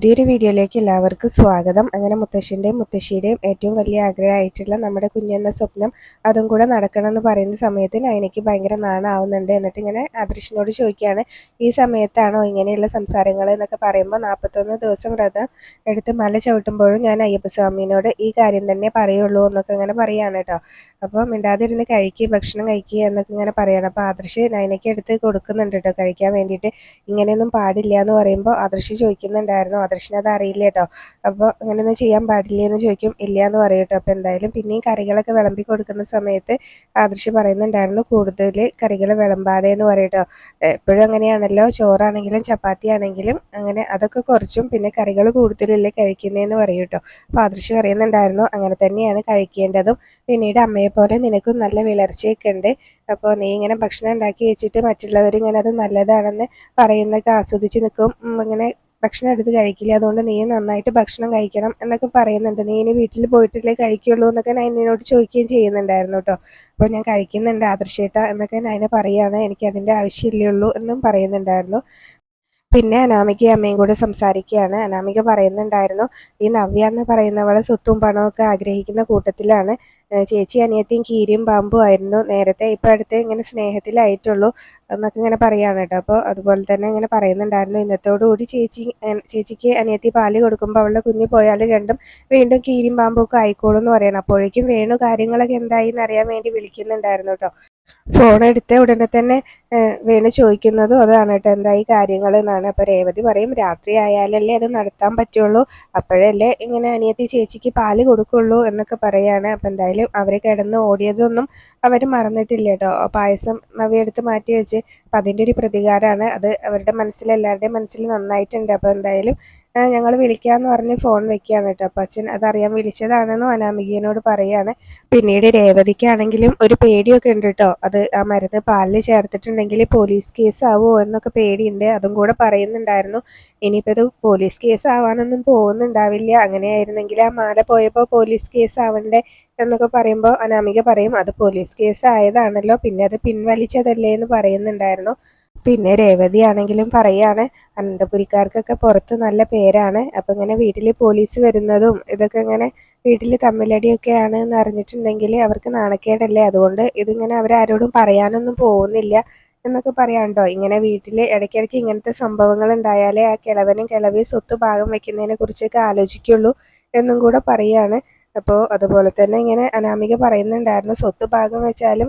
പുതിയൊരു വീഡിയോയിലേക്ക് എല്ലാവർക്കും സ്വാഗതം. അങ്ങനെ മുത്തശ്ശന്റെയും മുത്തശ്ശിയുടെയും ഏറ്റവും വലിയ ആഗ്രഹമായിട്ടുള്ള നമ്മുടെ കുഞ്ഞെന്ന സ്വപ്നം അതും കൂടെ നടക്കണം എന്ന് പറയുന്ന സമയത്ത് നയനയ്ക്ക് ഭയങ്കര നാണാവുന്നുണ്ട് എന്നിട്ട് ഇങ്ങനെ ആദർശിനോട് ചോദിക്കുകയാണ് ഈ സമയത്താണോ ഇങ്ങനെയുള്ള സംസാരങ്ങൾ? എന്നൊക്കെ പറയുമ്പോൾ നാൽപ്പത്തൊന്ന് ദിവസം വ്രതം എടുത്ത് മല ചവിട്ടുമ്പോഴും ഞാൻ അയ്യപ്പസ്വാമിനോട് ഈ കാര്യം തന്നെ പറയുള്ളൂ എന്നൊക്കെ ഇങ്ങനെ പറയുകയാണ് കേട്ടോ. അപ്പോൾ മിണ്ടാതിരുന്ന് കഴിക്കുക ഭക്ഷണം കഴിക്കുക എന്നൊക്കെ ഇങ്ങനെ പറയണം. അപ്പോൾ ആദർശ് നൈനയ്ക്ക് എടുത്ത് കൊടുക്കുന്നുണ്ട് കേട്ടോ കഴിക്കാൻ വേണ്ടിയിട്ട്. ഇങ്ങനെയൊന്നും പാടില്ല എന്ന് പറയുമ്പോൾ ആദർശ് ചോദിക്കുന്നുണ്ടായിരുന്നു. ആദർശിന് അത് അറിയില്ല കേട്ടോ. അപ്പോൾ അങ്ങനെയൊന്നും ചെയ്യാൻ പാടില്ല എന്ന് ചോദിക്കും. ഇല്ല എന്ന് പറയും കേട്ടോ. അപ്പോൾ എന്തായാലും പിന്നെയും കറികളൊക്കെ വിളമ്പി കൊടുക്കുന്ന സമയത്ത് ആദർശ് പറയുന്നുണ്ടായിരുന്നു കൂടുതൽ കറികൾ വിളമ്പാതെ എന്ന് പറയും കേട്ടോ. എപ്പോഴും അങ്ങനെയാണല്ലോ. ചോറാണെങ്കിലും ചപ്പാത്തി ആണെങ്കിലും അങ്ങനെ അതൊക്കെ കുറച്ചും പിന്നെ കറികൾ കൂടുതലല്ലേ കഴിക്കുന്നതെന്ന് പറയും കേട്ടോ. അപ്പോൾ ആദർശ് പറയുന്നുണ്ടായിരുന്നു അങ്ങനെ തന്നെയാണ് കഴിക്കേണ്ടതും. പിന്നീട് അമ്മയെ പോലെ നിനക്കും നല്ല വിളർച്ചയൊക്കെ ഉണ്ട് അപ്പോൾ നീ ഇങ്ങനെ ഭക്ഷണം ഉണ്ടാക്കി വെച്ചിട്ട് മറ്റുള്ളവർ ഇങ്ങനെ അത് നല്ലതാണെന്ന് പറയുന്നൊക്കെ ആസ്വദിച്ച് നിൽക്കും ഇങ്ങനെ ഭക്ഷണം എടുത്ത് കഴിക്കില്ല. അതുകൊണ്ട് നീ നന്നായിട്ട് ഭക്ഷണം കഴിക്കണം എന്നൊക്കെ പറയുന്നുണ്ട്. നീ ഇനി വീട്ടിൽ പോയിട്ടല്ലേ കഴിക്കുള്ളൂ എന്നൊക്കെ ഞാൻ എന്നോട് ചോദിക്കുകയും ചെയ്യുന്നുണ്ടായിരുന്നു കേട്ടോ. അപ്പോൾ ഞാൻ കഴിക്കുന്നുണ്ട് ആദർശേട്ട എന്നൊക്കെ ഞാൻ പറയാണ് എനിക്ക് അതിന്റെ ആവശ്യമില്ലുള്ളൂ എന്നും പറയുന്നുണ്ടായിരുന്നു. പിന്നെ അനാമികയും അമ്മയും കൂടെ സംസാരിക്കുകയാണ്. അനാമിക പറയുന്നുണ്ടായിരുന്നു ഈ നവ്യ എന്ന് പറയുന്നവളെ സ്വത്തും പണവും ഒക്കെ ആഗ്രഹിക്കുന്ന കൂട്ടത്തിലാണ്. ചേച്ചി അനിയത്തിയും കീരിയും പാമ്പും ആയിരുന്നു. നേരത്തെ ഇപ്പം അടുത്ത് ഇങ്ങനെ സ്നേഹത്തിലായിട്ടുള്ളൂ എന്നൊക്കെ ഇങ്ങനെ പറയാണ് കേട്ടോ. അപ്പോൾ അതുപോലെ തന്നെ ഇങ്ങനെ പറയുന്നുണ്ടായിരുന്നു ഇന്നത്തോടുകൂടി ചേച്ചി ചേച്ചിക്ക് അനിയത്തി പാൽ കൊടുക്കുമ്പോൾ അവളുടെ കുഞ്ഞ് പോയാൽ രണ്ടും വീണ്ടും കീരിയും പാമ്പും ഒക്കെ ആയിക്കോളും എന്ന് പറയണം. അപ്പോഴേക്കും വേണു കാര്യങ്ങളൊക്കെ എന്തായി എന്നറിയാൻ വേണ്ടി വിളിക്കുന്നുണ്ടായിരുന്നു കേട്ടോ. ഫോൺ എടുത്ത ഉടനെ തന്നെ വേണു ചോദിക്കുന്നതും അതാണ് കേട്ടോ. എന്തായി കാര്യങ്ങൾ എന്നാണ്. അപ്പോൾ രേവതി പറയും രാത്രി ആയാലല്ലേ അത് നടത്താൻ പറ്റുള്ളൂ. അപ്പോഴല്ലേ ഇങ്ങനെ അനിയത്തി ചേച്ചിക്ക് പാൽ കൊടുക്കുള്ളൂ എന്നൊക്കെ പറയാണ്. അപ്പം എന്തായാലും അവർ കിടന്ന് ഓടിയതൊന്നും അവർ മറന്നിട്ടില്ല കേട്ടോ. പായസം നവിയെടുത്ത് മാറ്റി വെച്ച്. അപ്പം അതിന്റെ ഒരു പ്രതികാരമാണ്. അത് അവരുടെ മനസ്സിൽ എല്ലാവരുടെയും മനസ്സിൽ നന്നായിട്ടുണ്ട്. അപ്പോൾ എന്തായാലും ഞങ്ങൾ വിളിക്കാന്ന് പറഞ്ഞ് ഫോൺ വെക്കുകയാണ് കേട്ടോ. അപ്പം അച്ഛൻ അതറിയാൻ വിളിച്ചതാണെന്നും അനാമികയോട് പറയാണ്. പിന്നീട് രേവതിക്കാണെങ്കിലും ഒരു പേടിയൊക്കെ ഉണ്ട് കേട്ടോ. അത് ആ മരുന്ന് പാലിൽ ചേർത്തിട്ടുണ്ടെങ്കിൽ പോലീസ് കേസ് ആവുമോ എന്നൊക്കെ പേടിയുണ്ട്. അതും കൂടെ പറയുന്നുണ്ടായിരുന്നു ഇനിയിപ്പോൾ ഇത് പോലീസ് കേസ് ആവാനൊന്നും പോകുന്നുണ്ടാവില്ല. അങ്ങനെയായിരുന്നെങ്കിൽ ആ മാല പോയപ്പോൾ പോലീസ് കേസ് ആവണ്ടേ എന്നൊക്കെ പറയുമ്പോൾ അനാമിക പറയും അത് പോലീസ് കേസ് ആയതാണല്ലോ പിന്നെ അത് പിൻവലിച്ചതല്ലേ? എന്ന് പറയുന്നുണ്ടായിരുന്നു. പിന്നെ രേവതി ആണെങ്കിലും പറയാണ് അനന്തപുരിക്കാർക്കൊക്കെ പുറത്ത് നല്ല പേരാണ് അപ്പം ഇങ്ങനെ വീട്ടിൽ പോലീസ് വരുന്നതും ഇതൊക്കെ ഇങ്ങനെ വീട്ടിൽ തമ്മിലടിയൊക്കെയാണ് എന്ന് അറിഞ്ഞിട്ടുണ്ടെങ്കിൽ അവർക്ക് നാണക്കേടല്ലേ? അതുകൊണ്ട് ഇതിങ്ങനെ അവരാരോടും പറയാനൊന്നും പോകുന്നില്ല എന്നൊക്കെ പറയാണ്ടോ ഇങ്ങനെ വീട്ടിൽ ഇടയ്ക്കിടയ്ക്ക് ഇങ്ങനത്തെ സംഭവങ്ങൾ ഉണ്ടായാലേ ആ കിളവനും കിളവിയും സ്വത്ത് ഭാഗം വെക്കുന്നതിനെ കുറിച്ചൊക്കെ ആലോചിക്കുള്ളൂ എന്നും കൂടെ പറയാണ്. അപ്പോൾ അതുപോലെ തന്നെ ഇങ്ങനെ അനാമിക പറയുന്നുണ്ടായിരുന്നു സ്വത്ത് ഭാഗം വെച്ചാലും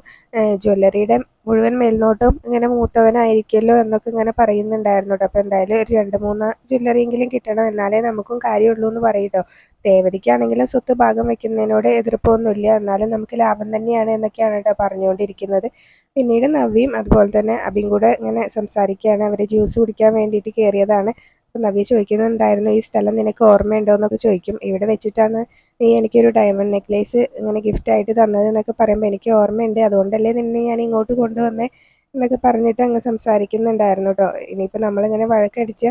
ജ്വല്ലറിയുടെ മുഴുവൻ മേൽനോട്ടം ഇങ്ങനെ മൂത്തവനായിരിക്കുമല്ലോ എന്നൊക്കെ ഇങ്ങനെ പറയുന്നുണ്ടായിരുന്നു കേട്ടോ. അപ്പോൾ എന്തായാലും ഒരു രണ്ട് മൂന്ന് ജ്വല്ലറിയെങ്കിലും കിട്ടണം എന്നാലേ നമുക്കും കാര്യമുള്ളൂ എന്ന് പറയും രേവതിക്കാണെങ്കിലും സ്വത്ത് ഭാഗം വെക്കുന്നതിനോട് എതിർപ്പൊന്നുമില്ല. എന്നാലും നമുക്ക് ലാഭം തന്നെയാണ് എന്നൊക്കെയാണ് കേട്ടോ പറഞ്ഞുകൊണ്ടിരിക്കുന്നത്. പിന്നീട് നവ്യയും അതുപോലെ തന്നെ അബിയും കൂടെ ഇങ്ങനെ സംസാരിക്കുകയാണ്. അവർ ജ്യൂസ് കുടിക്കാൻ വേണ്ടിയിട്ട് കയറിയതാണ്. നവ്യ ചോദിക്കുന്നുണ്ടായിരുന്നു ഈ സ്ഥലം നിനക്ക് ഓർമ്മയുണ്ടോ? എന്നൊക്കെ ചോദിക്കും. ഇവിടെ വെച്ചിട്ടാണ് നീ എനിക്കൊരു ഡയമണ്ട് നെക്ലേസ് ഇങ്ങനെ ഗിഫ്റ്റ് ആയിട്ട് തന്നത് എന്നൊക്കെ പറയുമ്പോൾ എനിക്ക് ഓർമ്മയുണ്ട്. അതുകൊണ്ടല്ലേ നിന്നെ ഞാൻ ഇങ്ങോട്ട് കൊണ്ടുവന്നേ? എന്നൊക്കെ പറഞ്ഞിട്ട് അങ്ങ് സംസാരിക്കുന്നുണ്ടായിരുന്നു കേട്ടോ ഇനിയിപ്പോൾ നമ്മളിങ്ങനെ വഴക്കടിച്ച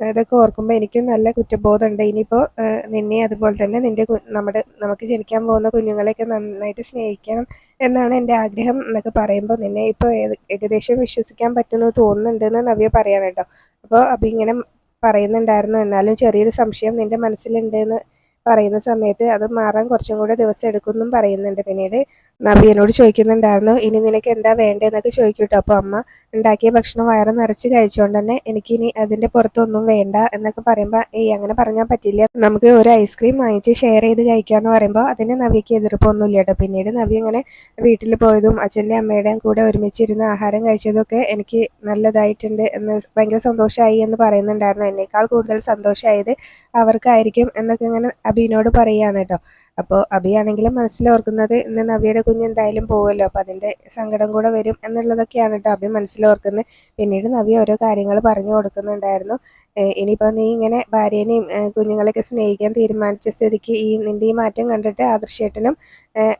ഇതൊക്കെ ഓർക്കുമ്പോൾ എനിക്കും നല്ല കുറ്റബോധമുണ്ട്. ഇനിയിപ്പോൾ നിന്നെ അതുപോലെ തന്നെ നിന്റെ നമ്മുടെ നമുക്ക് ജനിക്കാൻ പോകുന്ന കുഞ്ഞുങ്ങളെയൊക്കെ നന്നായിട്ട് സ്നേഹിക്കണം എന്നാണ് എന്റെ ആഗ്രഹം എന്നൊക്കെ പറയുമ്പോൾ നിന്നെ ഇപ്പോൾ ഏകദേശം വിശ്വസിക്കാൻ പറ്റുമെന്ന് തോന്നുന്നുണ്ടെന്ന് നവ്യ പറയാണ് കേട്ടോ അപ്പോൾ അപ്പം ഇങ്ങനെ പറയുന്നുണ്ടായിരുന്നു. എന്നാലും ചെറിയൊരു സംശയം നിന്റെ മനസ്സിലുണ്ട് എന്ന് പറയുന്ന സമയത്ത് അത് മാറാൻ കുറച്ചും കൂടെ ദിവസം എടുക്കുമെന്നും പറയുന്നുണ്ട്. പിന്നീട് നവ്യനോട് ചോദിക്കുന്നുണ്ടായിരുന്നു ഇനി നിനക്ക് എന്താ വേണ്ടതെന്നൊക്കെ ചോദിക്കും കേട്ടോ അപ്പോൾ അമ്മ ഉണ്ടാക്കിയ ഭക്ഷണം വയറ് നിറച്ച് കഴിച്ചുകൊണ്ട് തന്നെ എനിക്ക് ഇനി അതിന്റെ പുറത്തൊന്നും വേണ്ട എന്നൊക്കെ പറയുമ്പോൾ ഏയ് അങ്ങനെ പറഞ്ഞാൽ പറ്റില്ല. നമുക്ക് ഒരു ഐസ്ക്രീം വാങ്ങിച്ച് ഷെയർ ചെയ്ത് കഴിക്കാമെന്ന് പറയുമ്പോൾ അതിന് നവ്യക്ക് എതിർപ്പൊന്നുമില്ല കേട്ടോ പിന്നീട് നവ്യ ഇങ്ങനെ വീട്ടിൽ പോയതും അച്ഛന്റെ അമ്മയുടെയും കൂടെ ഒരുമിച്ചിരുന്ന് ആഹാരം കഴിച്ചതൊക്കെ എനിക്ക് നല്ലതായിട്ടുണ്ട് എന്ന് ഭയങ്കര സന്തോഷമായി എന്ന് പറയുന്നുണ്ടായിരുന്നു. എന്നേക്കാൾ കൂടുതൽ സന്തോഷമായത് അവർക്കായിരിക്കും എന്നൊക്കെ ഇങ്ങനെ അബിനോട് പറയാണ് കേട്ടോ. അപ്പോൾ അബിയാണെങ്കിലും മനസ്സിലോർക്കുന്നത് ഇന്ന് നവ്യയുടെ കുഞ്ഞ് എന്തായാലും പോവുമല്ലോ അപ്പോൾ അതിന്റെ സങ്കടം കൂടെ വരും എന്നുള്ളതൊക്കെയാണ് കേട്ടോ അബി മനസ്സിലോർക്കുന്നത് പിന്നീട് നവ്യ ഓരോ കാര്യങ്ങൾ പറഞ്ഞു കൊടുക്കുന്നുണ്ടായിരുന്നു. ഇനിയിപ്പോൾ നീ ഇങ്ങനെ ഭാര്യേനെയും കുഞ്ഞുങ്ങളെയൊക്കെ സ്നേഹിക്കാൻ തീരുമാനിച്ച സ്ഥിതിക്ക് ഈ നിന്റെ ഈ മാറ്റം കണ്ടിട്ട് ആദർശേട്ടനും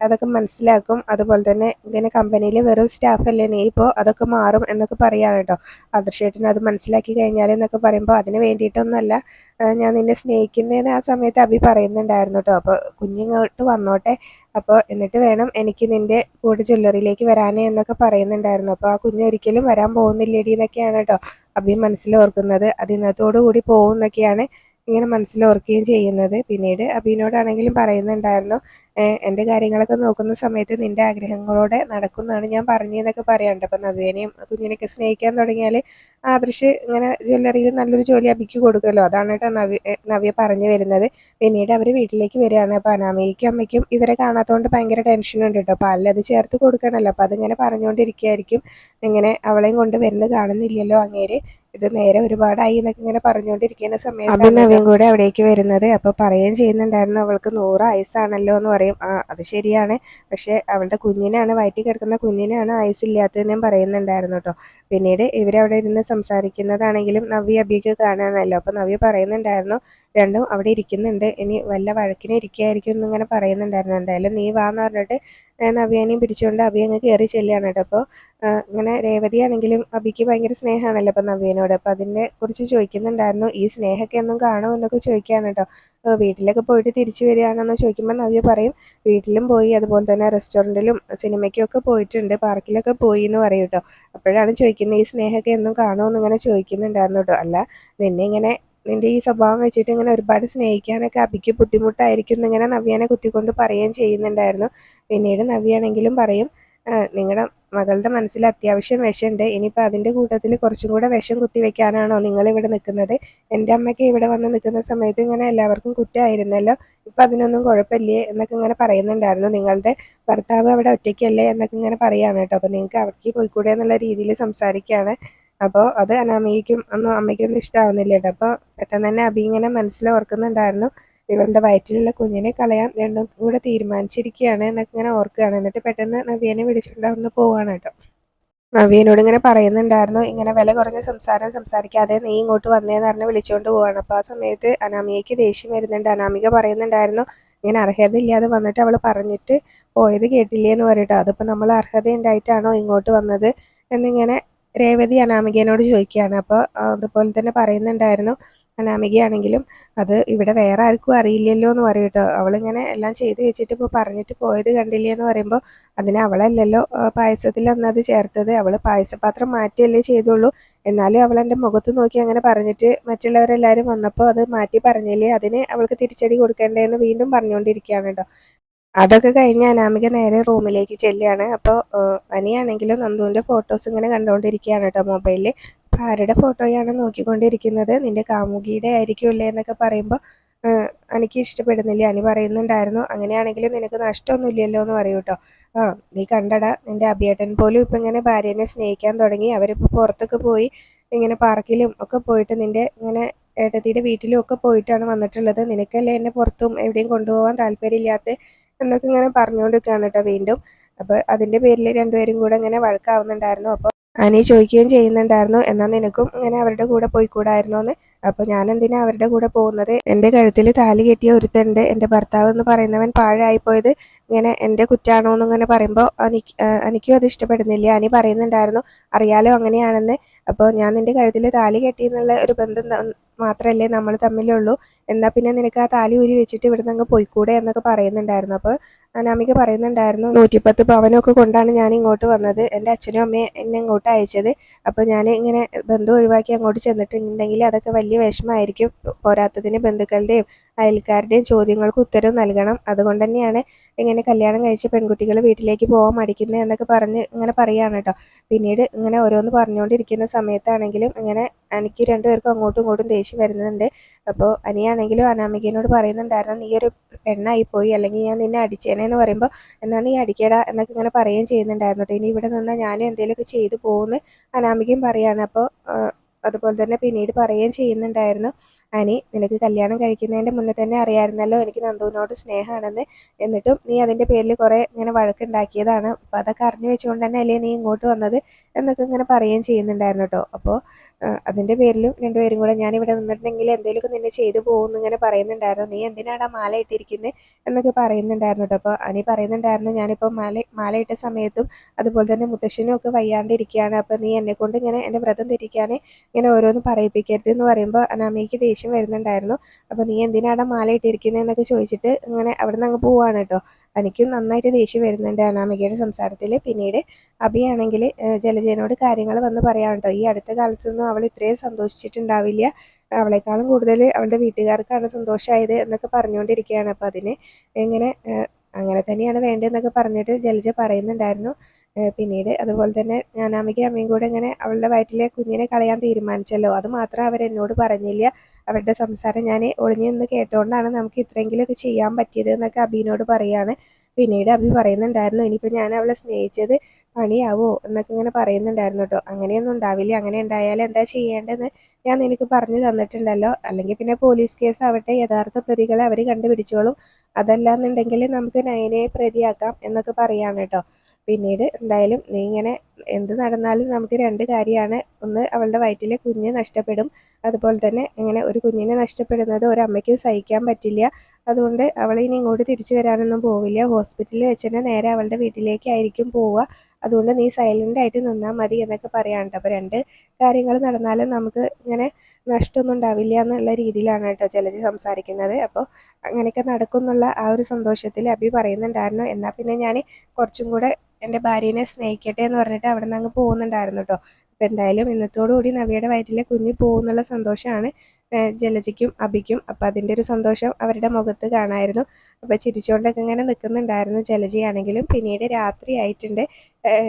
അതൊക്കെ മനസ്സിലാക്കും. അതുപോലെ തന്നെ ഇങ്ങനെ കമ്പനിയിൽ വെറും സ്റ്റാഫല്ലേ നീ ഇപ്പോ? അതൊക്കെ മാറും എന്നൊക്കെ പറയാണ് കേട്ടോ. ആദർശേട്ടൻ അത് മനസ്സിലാക്കി കഴിഞ്ഞാൽ എന്നൊക്കെ പറയുമ്പോൾ അതിന് വേണ്ടിയിട്ടൊന്നുമല്ല ഞാൻ നിന്നെ സ്നേഹിക്കുന്നതിന് ആ സമയത്ത് അഭി പറയുന്നുണ്ടായിരുന്നു കേട്ടോ. അപ്പോൾ കുഞ്ഞിങ്ങോട്ട് വന്നോട്ടെ അപ്പോൾ എന്നിട്ട് വേണം എനിക്ക് നിന്റെ കൂടെ ജ്വല്ലറിയിലേക്ക് വരാനേ എന്നൊക്കെ പറയുന്നുണ്ടായിരുന്നു. അപ്പോൾ ആ കുഞ്ഞ് ഒരിക്കലും വരാൻ പോകുന്നില്ലേടി എന്നൊക്കെയാണ് കേട്ടോ അഭി മനസ്സിൽ ഓർക്കുന്നത്. അത് കൂടി പോകും എന്നൊക്കെയാണ് ഇങ്ങനെ മനസ്സിലോർക്കുകയും ചെയ്യുന്നത്. പിന്നീട് അബീനോടാണെങ്കിലും പറയുന്നുണ്ടായിരുന്നു എന്റെ കാര്യങ്ങളൊക്കെ നോക്കുന്ന സമയത്ത് നിന്റെ ആഗ്രഹങ്ങളോടെ നടക്കുന്നതാണ് ഞാൻ പറഞ്ഞതെന്നൊക്കെ പറയാറുണ്ട്. അപ്പം നവ്യേനെയും കുഞ്ഞിനെയൊക്കെ സ്നേഹിക്കാൻ തുടങ്ങിയാൽ ആദർശ് ഇങ്ങനെ ജ്വല്ലറിയിൽ നല്ലൊരു ജോലി അബിക്ക് കൊടുക്കുമല്ലോ. അതാണ് കേട്ടോ നവ്യ നവ്യ പറഞ്ഞു വരുന്നത്. പിന്നീട് അവർ വീട്ടിലേക്ക് വരികയാണ്. അപ്പോൾ അനാമയ്ക്കും അമ്മയ്ക്കും ഇവരെ കാണാത്തതുകൊണ്ട് ഭയങ്കര ടെൻഷനുണ്ട് കേട്ടോ. പാലിൽ അത് ചേർത്ത് കൊടുക്കണമല്ലോ. അപ്പോൾ അതിങ്ങനെ പറഞ്ഞുകൊണ്ടിരിക്കുകയായിരിക്കും. ഇങ്ങനെ അവളെയും കൊണ്ട് വരുന്നത് കാണുന്നില്ലല്ലോ അങ്ങേര്. ഇത് നേരെ ഒരുപാടായി എന്നൊക്കെ ഇങ്ങനെ പറഞ്ഞുകൊണ്ടിരിക്കുന്ന സമയത്ത് അഭിനവ്യം കൂടെ അവിടേക്ക് വരുന്നത്. അപ്പൊ പറയുകയും ചെയ്യുന്നുണ്ടായിരുന്നു അവൾക്ക് നൂറ് ആയുസ്സാണല്ലോ എന്ന് പറയും. ആ അത് ശരിയാണ്. പക്ഷെ അവളുടെ കുഞ്ഞിനാണ് വയറ്റിൽ കിടക്കുന്ന കുഞ്ഞിനാണ് ഞാൻ പറയുന്നുണ്ടായിരുന്നു കേട്ടോ. പിന്നീട് ഇവരവിടെ ഇരുന്ന് സംസാരിക്കുന്നതാണെങ്കിലും നവ്യ അബിക്ക് കാണാനല്ലോ. അപ്പൊ നവ്യ പറയുന്നുണ്ടായിരുന്നു രണ്ടും അവിടെ ഇരിക്കുന്നുണ്ട്. ഇനി വല്ല വഴക്കിനും ഇരിക്കുകയായിരിക്കും എന്നിങ്ങനെ പറയുന്നുണ്ടായിരുന്നു. എന്തായാലും നീ വാന്ന് പറഞ്ഞിട്ട് അഭിയാനെയും പിടിച്ചുകൊണ്ട് അബി അങ്ങ് കയറി ചെല്ലുകയാണ് കേട്ടോ. അപ്പോൾ ഇങ്ങനെ രേവതി ആണെങ്കിലും അബിക്ക് ഭയങ്കര സ്നേഹമാണല്ലോ അപ്പോൾ നവ്യനോട്. അപ്പോൾ അതിനെ കുറിച്ച് ചോദിക്കുന്നുണ്ടായിരുന്നു ഈ സ്നേഹമൊക്കെ എന്നും കാണുമോ? എന്നൊക്കെ ചോദിക്കുകയാണ് കേട്ടോ. വീട്ടിലൊക്കെ പോയിട്ട് തിരിച്ചു വരികയാണെന്ന് ചോദിക്കുമ്പോൾ നവ്യ പറയും വീട്ടിലും പോയി അതുപോലെ തന്നെ റെസ്റ്റോറന്റിലും സിനിമയ്ക്കും ഒക്കെ പോയിട്ടുണ്ട് പാർക്കിലൊക്കെ പോയി എന്ന് പറയും കേട്ടോ. അപ്പോഴാണ് ചോദിക്കുന്നത് ഈ സ്നേഹമൊക്കെ എന്നും കാണുമോ? എന്നിങ്ങനെ ചോദിക്കുന്നുണ്ടായിരുന്നു കേട്ടോ. അല്ല നിന്നെ ഇങ്ങനെ നിന്റെ ഈ സ്വഭാവം വെച്ചിട്ട് ഇങ്ങനെ ഒരുപാട് സ്നേഹിക്കാനൊക്കെ അബിക്ക് ബുദ്ധിമുട്ടായിരിക്കും എന്നിങ്ങനെ നവ്യാനെ കുത്തിക്കൊണ്ട് പറയുകയും ചെയ്യുന്നുണ്ടായിരുന്നു. പിന്നീട് നവ്യാണെങ്കിലും പറയും നിങ്ങളുടെ മകളുടെ മനസ്സിൽ അത്യാവശ്യം വിഷമുണ്ട് ഇനിയിപ്പോൾ അതിന്റെ കൂട്ടത്തിൽ കുറച്ചും കൂടെ വിഷം കുത്തി വെക്കാനാണോ നിങ്ങൾ ഇവിടെ നിൽക്കുന്നത് എന്റെ അമ്മയ്ക്ക് ഇവിടെ വന്ന് നിൽക്കുന്ന സമയത്ത് ഇങ്ങനെ എല്ലാവർക്കും കുറ്റമായിരുന്നല്ലോ. ഇപ്പം അതിനൊന്നും കുഴപ്പമില്ലേ? എന്നൊക്കെ ഇങ്ങനെ പറയുന്നുണ്ടായിരുന്നു. നിങ്ങളുടെ ഭർത്താവ് അവിടെ ഒറ്റയ്ക്കല്ലേ? എന്നൊക്കെ ഇങ്ങനെ പറയാണ് കേട്ടോ. അപ്പോൾ നിങ്ങൾക്ക് അവിടേക്ക് പോയിക്കൂടെ എന്നുള്ള രീതിയിൽ സംസാരിക്കുകയാണ്. അപ്പോൾ അത് അനാമികയ്ക്കും ഒന്നും അമ്മയ്ക്കൊന്നും ഇഷ്ടമാവുന്നില്ല കേട്ടോ. അപ്പോൾ പെട്ടെന്ന് തന്നെ അബി ഇങ്ങനെ മനസ്സിൽ ഓർക്കുന്നുണ്ടായിരുന്നു ഇവളുടെ വയറ്റിലുള്ള കുഞ്ഞിനെ കളയാൻ രണ്ടും കൂടെ തീരുമാനിച്ചിരിക്കുകയാണ് എന്നൊക്കെ ഇങ്ങനെ ഓർക്കുകയാണ്. എന്നിട്ട് പെട്ടെന്ന് നവ്യനെ വിളിച്ചുകൊണ്ട് അവിടുന്ന് പോവാണ് കേട്ടോ. നവ്യനോട് ഇങ്ങനെ പറയുന്നുണ്ടായിരുന്നു ഇങ്ങനെ വില കുറഞ്ഞ സംസാരം സംസാരിക്കാതെ നീ ഇങ്ങോട്ട് വന്നേന്ന് പറഞ്ഞ് വിളിച്ചുകൊണ്ട് പോവാണ്. അപ്പോൾ ആ സമയത്ത് അനാമികയ്ക്ക് ദേഷ്യം വരുന്നുണ്ട്. അനാമിക പറയുന്നുണ്ടായിരുന്നു ഇങ്ങനെ അർഹത ഇല്ലാതെ വന്നിട്ട് അവൾ പറഞ്ഞിട്ട് പോയത് കേട്ടില്ലേ എന്ന് പറയട്ടോ. അതിപ്പോൾ നമ്മൾ അർഹത ഉണ്ടായിട്ടാണോ ഇങ്ങോട്ട് വന്നത്? എന്നിങ്ങനെ രേവതി അനാമികേനോട് ചോദിക്കുകയാണ്. അപ്പോൾ അതുപോലെ തന്നെ പറയുന്നുണ്ടായിരുന്നു അനാമികയാണെങ്കിലും അത് ഇവിടെ വേറെ ആർക്കും അറിയില്ലല്ലോ എന്ന് പറയും കേട്ടോ. അവളിങ്ങനെ എല്ലാം ചെയ്ത് വെച്ചിട്ട് ഇപ്പോൾ പറഞ്ഞിട്ട് പോയത് കണ്ടില്ലേ എന്ന് പറയുമ്പോൾ അതിന് അവളല്ലല്ലോ പായസത്തിൽ അന്ന് അത് ചേർത്തത്. അവൾ പായസപാത്രം മാറ്റിയല്ലേ ചെയ്തുള്ളൂ. എന്നാലും അവൾ എന്റെ മുഖത്ത് നോക്കി അങ്ങനെ പറഞ്ഞിട്ട് മറ്റുള്ളവരെല്ലാവരും വന്നപ്പോൾ അത് മാറ്റി പറഞ്ഞില്ലേ? അതിന് അവൾക്ക് തിരിച്ചടി കൊടുക്കേണ്ടതെന്ന് വീണ്ടും പറഞ്ഞുകൊണ്ടിരിക്കുകയാണ് കേട്ടോ. അതൊക്കെ കഴിഞ്ഞ് അനാമിക നേരെ റൂമിലേക്ക് ചെല്ലുകയാണ്. അപ്പോൾ അനിയാണെങ്കിലും നന്ദുവിന്റെ ഫോട്ടോസ് ഇങ്ങനെ കണ്ടുകൊണ്ടിരിക്കുകയാണ് കേട്ടോ മൊബൈലിൽ. അപ്പോൾ ആരുടെ ഫോട്ടോയാണ് നോക്കിക്കൊണ്ടിരിക്കുന്നത്? നിന്റെ കാമുകിയുടെ ആയിരിക്കുമല്ലേ എന്നൊക്കെ പറയുമ്പോൾ എനിക്ക് ഇഷ്ടപ്പെടുന്നില്ല. അനി പറയുന്നുണ്ടായിരുന്നു അങ്ങനെയാണെങ്കിലും നിനക്ക് നഷ്ടമൊന്നുമില്ലല്ലോ എന്ന് പറയൂ കേട്ടോ. ആ നീ കണ്ടടാ നിന്റെ അഭിയേട്ടൻ പോലും ഇപ്പം ഇങ്ങനെ ഭാര്യനെ സ്നേഹിക്കാൻ തുടങ്ങി. അവരിപ്പോൾ പുറത്തൊക്കെ പോയി ഇങ്ങനെ പാർക്കിലും ഒക്കെ പോയിട്ട് നിന്റെ ഇങ്ങനെ ഏട്ടത്തിയുടെ വീട്ടിലും ഒക്കെ പോയിട്ടാണ് വന്നിട്ടുള്ളത്. നിനക്കല്ലേ എന്നെ പുറത്തും എവിടെയും കൊണ്ടുപോകാൻ താല്പര്യമില്ലാത്ത എന്നൊക്കെ ഇങ്ങനെ പറഞ്ഞുകൊണ്ടിരിക്കുകയാണ് കേട്ടോ വീണ്ടും. അപ്പോൾ അതിന്റെ പേരിൽ രണ്ടുപേരും കൂടെ ഇങ്ങനെ വഴക്കാവുന്നുണ്ടായിരുന്നു. അപ്പോൾ അനി ചോദിക്കുകയും ചെയ്യുന്നുണ്ടായിരുന്നു. എന്നാൽ നിനക്കും ഇങ്ങനെ അവരുടെ കൂടെ പോയിക്കൂടായിരുന്നു എന്ന്. അപ്പോൾ ഞാൻ എന്തിനാ അവരുടെ കൂടെ പോകുന്നത്? എന്റെ കഴുത്തിൽ താലി കെട്ടിയ ഒരുത്തണ്ട് എന്റെ ഭർത്താവ് എന്ന് പറയുന്നവൻ പാഴായിപ്പോയത് ഇങ്ങനെ എന്റെ കുറ്റാണോ എന്നിങ്ങനെ പറയുമ്പോൾ എനിക്ക് എനിക്കും അത് ഇഷ്ടപ്പെടുന്നില്ല. അനി പറയുന്നുണ്ടായിരുന്നു അറിയാലോ അങ്ങനെയാണെന്ന്. അപ്പോൾ ഞാൻ നിന്റെ കഴുത്തിൽ താലി കെട്ടി എന്നുള്ള ഒരു ബന്ധം മാത്രമല്ലേ നമ്മൾ തമ്മിലുള്ളൂ. എന്നാൽ പിന്നെ നിനക്ക് ആ താലി ഊരി വെച്ചിട്ട് ഇവിടുന്ന് അങ്ങ് പോയിക്കൂടെ എന്നൊക്കെ പറയുന്നുണ്ടായിരുന്നു. അപ്പോൾ അനാമിക പറയുന്നുണ്ടായിരുന്നു നൂറ്റിപ്പത്ത് പവനൊക്കെ കൊണ്ടാണ് ഞാൻ ഇങ്ങോട്ട് വന്നത്. എന്റെ അച്ഛനും അമ്മയും എന്നെ ഇങ്ങോട്ട് അയച്ചത്. അപ്പോൾ ഞാൻ ഇങ്ങനെ ബന്ധം ഒഴിവാക്കി അങ്ങോട്ട് ചെന്നിട്ടുണ്ടെങ്കിൽ അതൊക്കെ വലിയ വിഷമമായിരിക്കും. പോരാത്തതിന് ബന്ധുക്കളുടെയും അയൽക്കാരുടെയും ചോദ്യങ്ങൾക്ക് ഉത്തരം നൽകണം. അതുകൊണ്ട് തന്നെയാണ് ഇങ്ങനെ കല്യാണം കഴിച്ച പെൺകുട്ടികൾ വീട്ടിലേക്ക് പോകാൻ മടിക്കുന്നത് എന്നൊക്കെ പറഞ്ഞ് ഇങ്ങനെ പറയുകയാണ് കേട്ടോ. പിന്നീട് ഇങ്ങനെ ഓരോന്ന് പറഞ്ഞുകൊണ്ടിരിക്കുന്ന സമയത്താണെങ്കിലും ഇങ്ങനെ എനിക്ക് രണ്ടുപേർക്കും അങ്ങോട്ടും ഇങ്ങോട്ടും ദേഷ്യം വരുന്നുണ്ട്. അപ്പോൾ അനിയാണെങ്കിലും അനാമികനോട് പറയുന്നുണ്ടായിരുന്നു നീ ഒരു പെണ്ണായി പോയി അല്ലെങ്കിൽ ഞാൻ നിന്നെ അടിച്ചേനെ എന്ന് പറയുമ്പോൾ എന്നാൽ നീ അടിക്കടാ എന്നൊക്കെ ഇങ്ങനെ പറയുകയും ചെയ്യുന്നുണ്ടായിരുന്നു കേട്ടോ. ഇനി ഇവിടെ നിന്നാൽ ഞാൻ എന്തെങ്കിലുമൊക്കെ ചെയ്തു പോകുമെന്ന് അനാമികയും പറയാണ്. അപ്പോൾ അതുപോലെ തന്നെ പിന്നീട് പറയുകയും ചെയ്യുന്നുണ്ടായിരുന്നു. അനി നിനക്ക് കല്യാണം കഴിക്കുന്നതിന്റെ മുന്നേ തന്നെ അറിയാമായിരുന്നല്ലോ എനിക്ക് നന്ദുവിനോട് സ്നേഹമാണെന്ന്. എന്നിട്ടും നീ അതിന്റെ പേരിൽ കുറേ ഇങ്ങനെ വഴക്കുണ്ടാക്കിയതാണ്. അപ്പോൾ അതൊക്കെ അറിഞ്ഞു വെച്ചുകൊണ്ട് തന്നെ അല്ലേ നീ ഇങ്ങോട്ട് വന്നത് എന്നൊക്കെ ഇങ്ങനെ പറയുകയും ചെയ്യുന്നുണ്ടായിരുന്നു കേട്ടോ. അപ്പോൾ അതിന്റെ പേരിലും രണ്ടുപേരും കൂടെ ഞാൻ ഇവിടെ നിന്നിട്ടുണ്ടെങ്കിൽ എന്തെങ്കിലുമൊക്കെ നിന്നെ ചെയ്തു പോകുമെന്ന് ഇങ്ങനെ പറയുന്നുണ്ടായിരുന്നു. നീ എന്തിനാടാ മാല ഇട്ടിരിക്കുന്നത് എന്നൊക്കെ പറയുന്നുണ്ടായിരുന്നു കേട്ടോ. അപ്പോൾ അനി പറയുന്നുണ്ടായിരുന്നു ഞാനിപ്പോൾ മാല മാല ഇട്ട സമയത്തും അതുപോലെ തന്നെ മുത്തശ്ശനും ഒക്കെ വയ്യാണ്ടിരിക്കുകയാണ്. അപ്പോൾ നീ എന്നെ കൊണ്ട് ഇങ്ങനെ എന്റെ വ്രതം തിരിക്കാനേ ഇങ്ങനെ ഓരോന്ന് പറയിപ്പിക്കരുത് എന്ന് പറയുമ്പോൾ അനാമയ്ക്ക് ദേഷ്യം ദേഷ്യം വരുന്നുണ്ടായിരുന്നു. അപ്പോൾ നീ എന്തിനാടാ മാല ഇട്ടിരിക്കുന്നതെന്നൊക്കെ ചോദിച്ചിട്ട് ഇങ്ങനെ അവിടെ നിന്ന് അങ്ങ് പോവാണ് കേട്ടോ. എനിക്കും നന്നായിട്ട് ദേഷ്യം വരുന്നുണ്ട് അനാമികയുടെ സംസാരത്തിൽ പിന്നീട് അഭിയാണെങ്കിൽ ജലജനോട് കാര്യങ്ങൾ വന്ന് പറയാം കേട്ടോ. ഈ അടുത്ത കാലത്തൊന്നും അവൾ ഇത്രയും സന്തോഷിച്ചിട്ടുണ്ടാവില്ല. അവളെക്കാളും കൂടുതൽ അവളുടെ വീട്ടുകാർക്കാണ് സന്തോഷമായത് എന്നൊക്കെ പറഞ്ഞുകൊണ്ടിരിക്കുകയാണ്. അപ്പോൾ അതിന് എങ്ങനെ അങ്ങനെ തന്നെയാണ് വേണ്ടതെന്നൊക്കെ പറഞ്ഞിട്ട് ജലജ പറയുന്നുണ്ടായിരുന്നു. പിന്നീട് അതുപോലെ തന്നെ അനാമികയും അമ്മയും കൂടെ ഇങ്ങനെ അവളുടെ വയറ്റിലെ കുഞ്ഞിനെ കളയാൻ തീരുമാനിച്ചല്ലോ. അത് മാത്രം അവരെന്നോട് പറഞ്ഞില്ല. അവരുടെ സംസാരം ഞാൻ ഒളിഞ്ഞു നിന്ന് കേട്ടോണ്ടാണ് നമുക്ക് ഇത്രയെങ്കിലുമൊക്കെ ചെയ്യാൻ പറ്റിയത് എന്നൊക്കെ അബീനോട് പറയാണ്. പിന്നീട് അഭി പറയുന്നുണ്ടായിരുന്നു ഇനിയിപ്പോൾ ഞാൻ അവളെ സ്നേഹിച്ചത് പണിയാവോ? എന്നൊക്കെ ഇങ്ങനെ പറയുന്നുണ്ടായിരുന്നു കേട്ടോ. അങ്ങനെയൊന്നും ഉണ്ടാവില്ല. അങ്ങനെ ഉണ്ടായാൽ എന്താ ചെയ്യേണ്ടതെന്ന് ഞാൻ നിനക്ക് പറഞ്ഞു തന്നിട്ടുണ്ടല്ലോ. അല്ലെങ്കിൽ പിന്നെ പോലീസ് കേസ് ആവട്ടെ യഥാർത്ഥ പ്രതികളെ അവർ കണ്ടുപിടിച്ചോളും. അതല്ലാന്നുണ്ടെങ്കിൽ നമുക്ക് നയനെ പ്രതിയാക്കാം എന്നൊക്കെ പറയാണ് കേട്ടോ. പിന്നീട് എന്തായാലും നീ ഇങ്ങനെ എന്ത് നടന്നാലും നമുക്ക് രണ്ട് കാര്യമാണ്. ഒന്ന് അവളുടെ വയറ്റിലെ കുഞ്ഞ് നഷ്ടപ്പെടും. അതുപോലെ തന്നെ ഇങ്ങനെ ഒരു കുഞ്ഞിനെ നഷ്ടപ്പെടുന്നത് ഒരമ്മയ്ക്കും സഹിക്കാൻ പറ്റില്ല. അതുകൊണ്ട് അവൾ ഇനി ഇങ്ങോട്ട് തിരിച്ചു വരാനൊന്നും പോവില്ല. ഹോസ്പിറ്റലിൽ വെച്ച് തന്നെ നേരെ അവളുടെ വീട്ടിലേക്കായിരിക്കും പോവുക. അതുകൊണ്ട് നീ സൈലന്റ് ആയിട്ട് നിന്നാൽ മതി എന്നൊക്കെ പറയാനുണ്ട്. അപ്പോൾ രണ്ട് കാര്യങ്ങൾ നടന്നാലും നമുക്ക് ഇങ്ങനെ നഷ്ടമൊന്നും ഉണ്ടാവില്ല എന്നുള്ള രീതിയിലാണ് കേട്ടോ ജലജ സംസാരിക്കുന്നത്. അപ്പോൾ അങ്ങനെയൊക്കെ നടക്കും എന്നുള്ള ആ ഒരു സന്തോഷത്തിൽ അഭി പറയുന്നുണ്ടായിരുന്നു. എന്നാൽ പിന്നെ ഞാൻ കുറച്ചും കൂടെ എന്റെ ഭാര്യനെ സ്നേഹിക്കട്ടെ എന്ന് പറഞ്ഞിട്ട് അവിടെ നിന്ന് അങ്ങ് പോകുന്നുണ്ടായിരുന്നു കേട്ടോ. എന്തായാലും ഇന്നത്തോടുകൂടി നവിയുടെ വയറ്റിലെ കുഞ്ഞ് പോകുന്നുള്ള സന്തോഷമാണ് ജലജയ്ക്കും അഭിക്കും അപ്പം അതിന്റെ ഒരു സന്തോഷം അവരുടെ മുഖത്ത് കാണായിരുന്നു. അപ്പം ചിരിച്ചുകൊണ്ടൊക്കെ ഇങ്ങനെ നിൽക്കുന്നുണ്ടായിരുന്നു ജലജയാണെങ്കിലും പിന്നീട് രാത്രി ആയിട്ടുണ്ട്.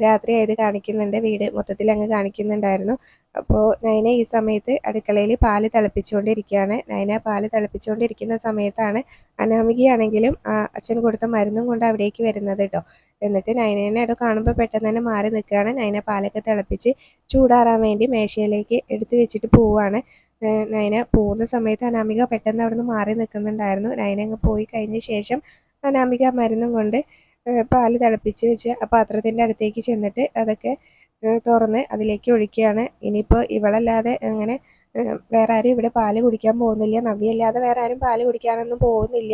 രാത്രി ആയത് കാണിക്കുന്നുണ്ട്. വീട് മൊത്തത്തിൽ അങ്ങ് കാണിക്കുന്നുണ്ടായിരുന്നു. അപ്പോൾ നയന ഈ സമയത്ത് അടുക്കളയിൽ പാൽ തിളപ്പിച്ചുകൊണ്ടിരിക്കുകയാണ്. നയന പാൽ തിളപ്പിച്ചുകൊണ്ടിരിക്കുന്ന സമയത്താണ് അനാമികയാണെങ്കിലും അച്ഛൻ കൊടുത്ത മരുന്നും കൊണ്ട് അവിടേക്ക് വരുന്നത് കേട്ടോ. എന്നിട്ട് നയനേനെ അവിടെ കാണുമ്പോൾ പെട്ടെന്ന് തന്നെ മാറി നിൽക്കുകയാണ്. നയന പാലൊക്കെ തിളപ്പിച്ച് ചൂടാറാൻ വേണ്ടി മേശയിലേക്ക് എടുത്തു വെച്ചിട്ട് പോവുകയാണ്. നയന പോകുന്ന സമയത്ത് അനാമിക പെട്ടെന്ന് അവിടുന്ന് മാറി നിൽക്കുന്നുണ്ടായിരുന്നു. നയന അങ്ങ് പോയി കഴിഞ്ഞ ശേഷം അനാമിക മരുന്നും കൊണ്ട് പാൽ തിളപ്പിച്ച് വെച്ച് ആ പാത്രത്തിന്റെ അടുത്തേക്ക് ചെന്നിട്ട് അതൊക്കെ തുറന്ന് അതിലേക്ക് ഒഴിക്കുകയാണ്. ഇനിയിപ്പോൾ ഇവളല്ലാതെ അങ്ങനെ വേറെ ആരും ഇവിടെ പാൽ കുടിക്കാൻ പോകുന്നില്ല. നവ്യല്ലാതെ വേറെ ആരും പാൽ കുടിക്കാനൊന്നും പോകുന്നില്ല.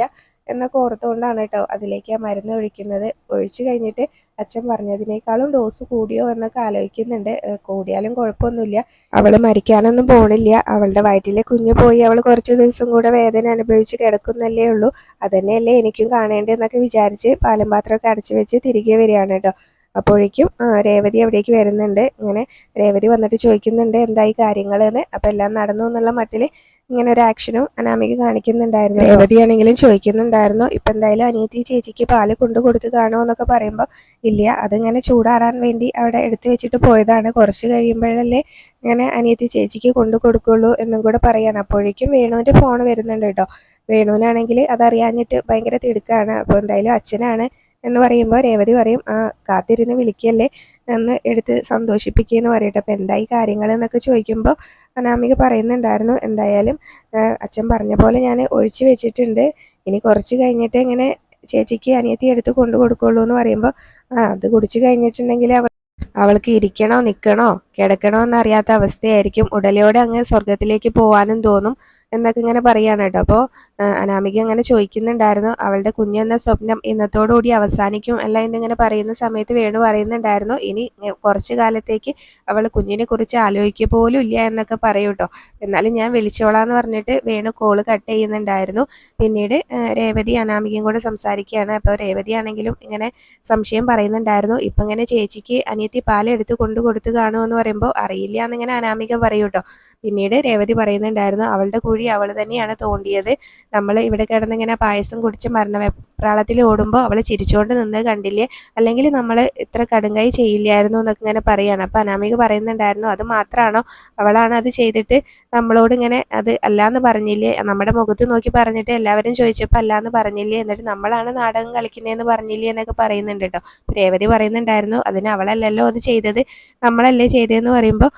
എന്നൊക്കെ ഓർത്തുകൊണ്ടാണ് കേട്ടോ അതിലേക്ക് ആ മരുന്ന് ഒഴിക്കുന്നത്. ഒഴിച്ചു കഴിഞ്ഞിട്ട് അച്ഛൻ പറഞ്ഞതിനേക്കാളും ഡോസ് കൂടിയോ എന്നൊക്കെ ആലോചിക്കുന്നുണ്ട്. കൂടിയാലും കുഴപ്പമൊന്നുമില്ല. അവൾ മരിക്കാനൊന്നും പോണില്ല. അവളുടെ വയറ്റിലെ കുഞ്ഞ് പോയി അവൾ കുറച്ച് ദിവസം കൂടെ വേദന അനുഭവിച്ച് കിടക്കുന്നല്ലേ ഉള്ളൂ. അതന്നെയല്ലേ എനിക്കും കാണേണ്ടതെന്നൊക്കെ വിചാരിച്ച് പാലും പാത്രമൊക്കെ അടച്ചു വെച്ച് തിരികെ വരികയാണ് കേട്ടോ. അപ്പോഴേക്കും രേവതി അവിടേക്ക് വരുന്നുണ്ട്. ഇങ്ങനെ രേവതി വന്നിട്ട് ചോദിക്കുന്നുണ്ട് എന്തായി കാര്യങ്ങൾ എന്ന് എല്ലാം നടന്നു എന്നുള്ള മട്ടിൽ ഇങ്ങനെ ഒരു ആക്ഷനും അനാമിക കാണിക്കുന്നുണ്ടായിരുന്നു. രേവതിയാണെങ്കിലും ചോദിക്കുന്നുണ്ടായിരുന്നു ഇപ്പം എന്തായാലും അനിയത്തി ചേച്ചിക്ക് പാൽ കൊണ്ടു കൊടുത്ത് കാണുമോ എന്നൊക്കെ പറയുമ്പോൾ ഇല്ല അതിങ്ങനെ ചൂടാറാൻ വേണ്ടി അവിടെ എടുത്തു വെച്ചിട്ട് പോയതാണ്. കുറച്ച് കഴിയുമ്പോഴല്ലേ ഇങ്ങനെ അനിയത്തി ചേച്ചിക്ക് കൊണ്ടു കൊടുക്കുള്ളൂ എന്നും കൂടെ പറയാണ്. അപ്പോഴേക്കും വേണുവിന്റെ ഫോൺ വരുന്നുണ്ട് കേട്ടോ. വേണുവിനാണെങ്കിൽ അതറിയാഞ്ഞിട്ട് ഭയങ്കര തിടുക്കാണ്. അപ്പോൾ എന്തായാലും അച്ഛനാണ് എന്ന് പറയുമ്പോൾ രേവതി പറയും ആ കാത്തിരുന്ന് വിളിക്കല്ലേ? എന്ന് എടുത്ത് സന്തോഷിപ്പിക്കുകയെന്ന് പറയട്ടെ. അപ്പോൾ എന്തായി കാര്യങ്ങൾ എന്നൊക്കെ ചോദിക്കുമ്പോൾ അനാമിക പറയുന്നുണ്ടായിരുന്നു എന്തായാലും അച്ഛൻ പറഞ്ഞ പോലെ ഞാൻ ഒഴിച്ചു വെച്ചിട്ടുണ്ട്. ഇനി കുറച്ച് കഴിഞ്ഞിട്ട് ഇങ്ങനെ ചേച്ചിക്ക് അനിയത്തി എടുത്ത് കൊണ്ടു കൊടുക്കുള്ളൂ എന്ന് പറയുമ്പോൾ ആ അത് കുടിച്ചു കഴിഞ്ഞിട്ടുണ്ടെങ്കിൽ അവൾ അവൾക്ക് ഇരിക്കണോ നിൽക്കണോ കിടക്കണോ എന്നറിയാത്ത അവസ്ഥയായിരിക്കും. ഉടലയോടെ അങ്ങ് സ്വർഗത്തിലേക്ക് പോവാനും തോന്നും. എന്നൊക്കെ ഇങ്ങനെ പറയാണ് കേട്ടോ. അപ്പോൾ അനാമിക അങ്ങനെ ചോദിക്കുന്നുണ്ടായിരുന്നു അവളുടെ കുഞ്ഞെന്ന സ്വപ്നം ഇന്നത്തോടുകൂടി അവസാനിക്കും അല്ല എന്നിങ്ങനെ പറയുന്ന സമയത്ത് വേണു പറയുന്നുണ്ടായിരുന്നു ഇനി കുറച്ചു കാലത്തേക്ക് അവൾ കുഞ്ഞിനെ കുറിച്ച് ആലോചിക്കുക പോലും ഇല്ല എന്നൊക്കെ പറയൂ കേട്ടോ. എന്നാലും ഞാൻ വിളിച്ചോളാന്ന് പറഞ്ഞിട്ട് വേണു കോൾ കട്ട് ചെയ്യുന്നുണ്ടായിരുന്നു. പിന്നീട് രേവതി അനാമികയും കൂടെ സംസാരിക്കുകയാണ്. അപ്പോൾ രേവതി ആണെങ്കിലും ഇങ്ങനെ സംശയം പറയുന്നുണ്ടായിരുന്നു ഇപ്പം ഇങ്ങനെ ചേച്ചിക്ക് അനിയത്തി പാലെടുത്ത് കൊണ്ടു കൊടുത്തു കാണുമെന്ന് പറയുമ്പോൾ അറിയില്ല എന്നിങ്ങനെ അനാമിക പറയൂട്ടോ പിന്നീട് രേവതി പറയുന്നുണ്ടായിരുന്നു അവളുടെ കുഴി അവൾ തന്നെയാണ് തോണ്ടിയത്. നമ്മൾ ഇവിടെ കിടന്നിങ്ങനെ പായസം കുടിച്ച് മരണവെപ്രാളത്തിൽ ഓടുമ്പോൾ അവൾ ചിരിച്ചുകൊണ്ട് നിന്ന് കണ്ടില്ലേ? അല്ലെങ്കിൽ നമ്മൾ ഇത്ര കടുങ്കൈ ചെയ്യില്ലായിരുന്നു എന്നൊക്കെ ഇങ്ങനെ പറയാണ്. അപ്പം അനാമിക പറയുന്നുണ്ടായിരുന്നു അത് മാത്രമാണോ അവളാണ് അത് ചെയ്തിട്ട് നമ്മളോട് ഇങ്ങനെ അത് അല്ലാന്ന് പറഞ്ഞില്ലേ? നമ്മുടെ മുഖത്ത് നോക്കി പറഞ്ഞിട്ട് എല്ലാവരും ചോദിച്ചപ്പോൾ അല്ലാന്ന് പറഞ്ഞില്ലേ? എന്നിട്ട് നമ്മളാണ് നാടകം കളിക്കുന്നതെന്ന് പറഞ്ഞില്ലേ? എന്നൊക്കെ പറയുന്നുണ്ട് കേട്ടോ. രേവതി പറയുന്നുണ്ടായിരുന്നു അതിന് അവളല്ലല്ലോ അത് ചെയ്തത്. നമ്മളല്ലേ ചെയ്തതെന്ന് പറയുമ്പോൾ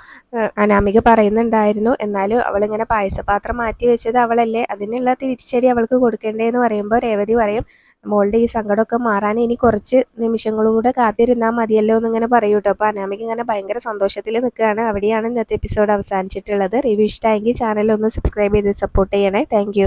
അനാമിക പറയുന്നുണ്ടായിരുന്നു. എന്നാലും അവളിങ്ങനെ പായസപാത്രം മാറ്റി വെച്ചത് അവളല്ലേ? അതിനുള്ള തിരിച്ചടി അവൾക്ക് കൊടുക്കണ്ടേ എന്ന് പറയുമ്പോൾ രേവതി പറയും മോളുടെ ഈ സങ്കടമൊക്കെ മാറാൻ ഇനി കുറച്ച് നിമിഷങ്ങളും കൂടെ കാത്തിരുന്നാൽ മതിയല്ലോ എന്നിങ്ങനെ പറയൂ കേട്ടോ. അപ്പോൾ അനാമിക ഇങ്ങനെ ഭയങ്കര സന്തോഷത്തിൽ നിൽക്കുകയാണ്. അവിടെയാണ് ഇന്നത്തെ എപ്പിസോഡ് അവസാനിച്ചിട്ടുള്ളത്. റിവ്യൂ ഇഷ്ടമായെങ്കിൽ ചാനൽ ഒന്ന് സബ്സ്ക്രൈബ് ചെയ്ത് സപ്പോർട്ട് ചെയ്യണേ. താങ്ക്